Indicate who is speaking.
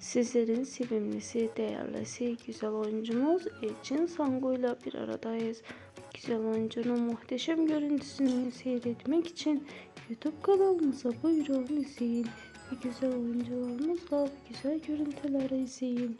Speaker 1: Sizlerin sevimlisi, değerlisi, güzel oyuncumuz Elçin Sango ile bir aradayız. Güzel oyuncunun muhteşem görüntüsünü seyretmek için YouTube kanalımıza buyurun izleyin. Ve güzel oyuncularımızla güzel görüntüleri izleyin.